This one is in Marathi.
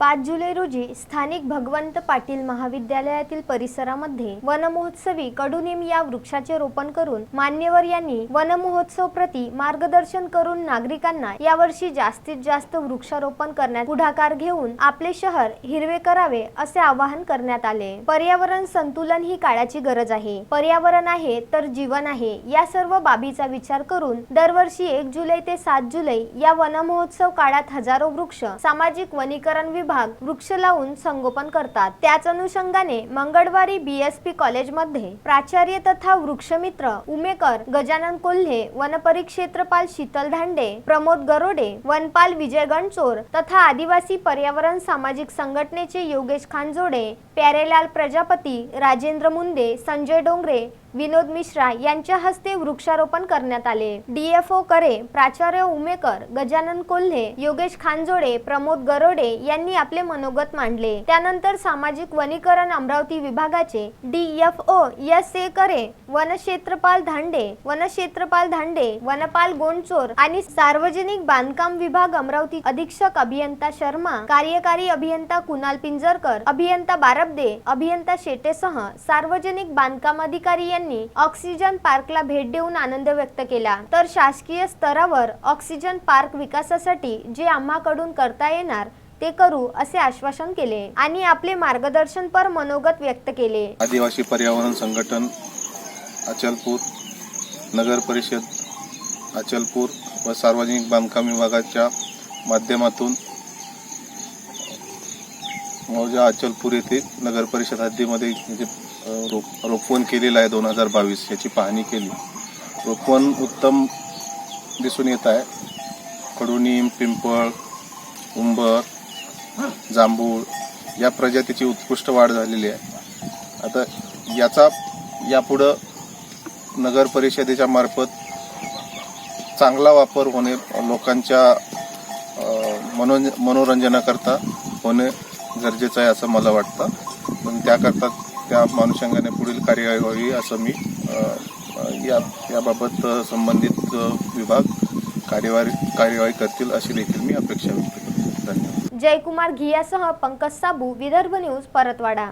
पाच जुलै रोजी स्थानिक भगवंत पाटील महाविद्यालयातील परिसरामध्ये वनमहोत्सवी कडुनिम या वृक्षाचे रोपण करून मान्यवर यांनी वनमहोत्सव प्रती मार्गदर्शन करून नागरिकांना यावर्षी जास्तीत जास्त वृक्षारोपण करण्यात पुढाकार घेऊन आपले शहर हिरवे करावे असे आवाहन करण्यात आले. पर्यावरण संतुलन ही काळाची गरज आहे. पर्यावरण आहे तर जीवन आहे या सर्व बाबीचा विचार करून दरवर्षी एक जुलै ते सात जुलै या वनमहोत्सव काळात हजारो वृक्ष सामाजिक वनीकरण विभाग वृक्ष लावून संगोपन करतात. त्याच अनुषंगाने मंगळवारी बीएसपी कॉलेजमध्ये प्राचार्य तथा वृक्षमित्र उमेकर गजानन कोल्हे वनपरिक्षेत्रपाल शीतल धांडे प्रमोद गरोडे वनपाल विजय गणचोर तथा आदिवासी पर्यावरण सामाजिक संघटनेचे योगेश खानजोडे प्यारेलाल प्रजापती राजेंद्र मुंदे संजय डोंगरे विनोद मिश्रा यांच्या हस्ते वृक्षारोपण करण्यात आले. डीएफओ करे प्राचार्य उमेकर गजानन कोल्हे योगेश खानजोडे प्रमोद गरोडे यांनी आपले मनोगत मांडले. त्यानंतर सामाजिक वनीकरण अमरावती विभागाचे डीएफओ एस ए करे वनक्षेत्रपाल धांडे वनक्षेत्रपाल धांडे वनपाल गोंडचोर आणि सार्वजनिक बांधकाम विभाग अमरावती अधीक्षक अभियंता शर्मा कार्यकारी अभियंता कुणाल पिंजरकर अभियंता बारबदे अभियंता शेटेसह सार्वजनिक बांधकाम अधिकारी यांनी ऑक्सिजन पार्कला भेट देऊन आनंद व्यक्त केला. तर शासकीय स्तरावर ऑक्सिजन पार्क विकासासाठी जे आम्हाकडून करता येणार ते करू असे आश्वासन केले आणि आपले मार्गदर्शन पर मनोगत व्यक्त केले. आदिवासी पर्यावरण संघटन अचलपूर नगर परिषद अचलपूर व सार्वजनिक बांधकाम विभागाच्या माध्यमातून मौजा अचलपूर येथे नगर परिषद हद्दीमध्ये रोप रोपवन केलेलं आहे दोन हजार बावीस याची पाहणी केली. रोपवन उत्तम दिसून येत आहे. कडुनिम पिंपळ उंबर जांभूळ या प्रजातीची उत्कृष्ट वाढ झालेली आहे. आता याचा यापुढं नगर परिषदेच्या मार्फत चांगला वापर होणे लोकांच्या मनोरंजनाकरता होणे गरजेचं आहे असं मला वाटतं. पण त्याकरता त्या अनुषंगाने पुढील कार्यवाही व्हावी असं मी या याबाबत संबंधित विभाग कार्यवाही कार्यवाही करतील अशी देखील मी अपेक्षा व्यक्त करतो. धन्यवाद. जयकुमार घियासह पंकज साबू विदर्भ न्यूज परतवाडा.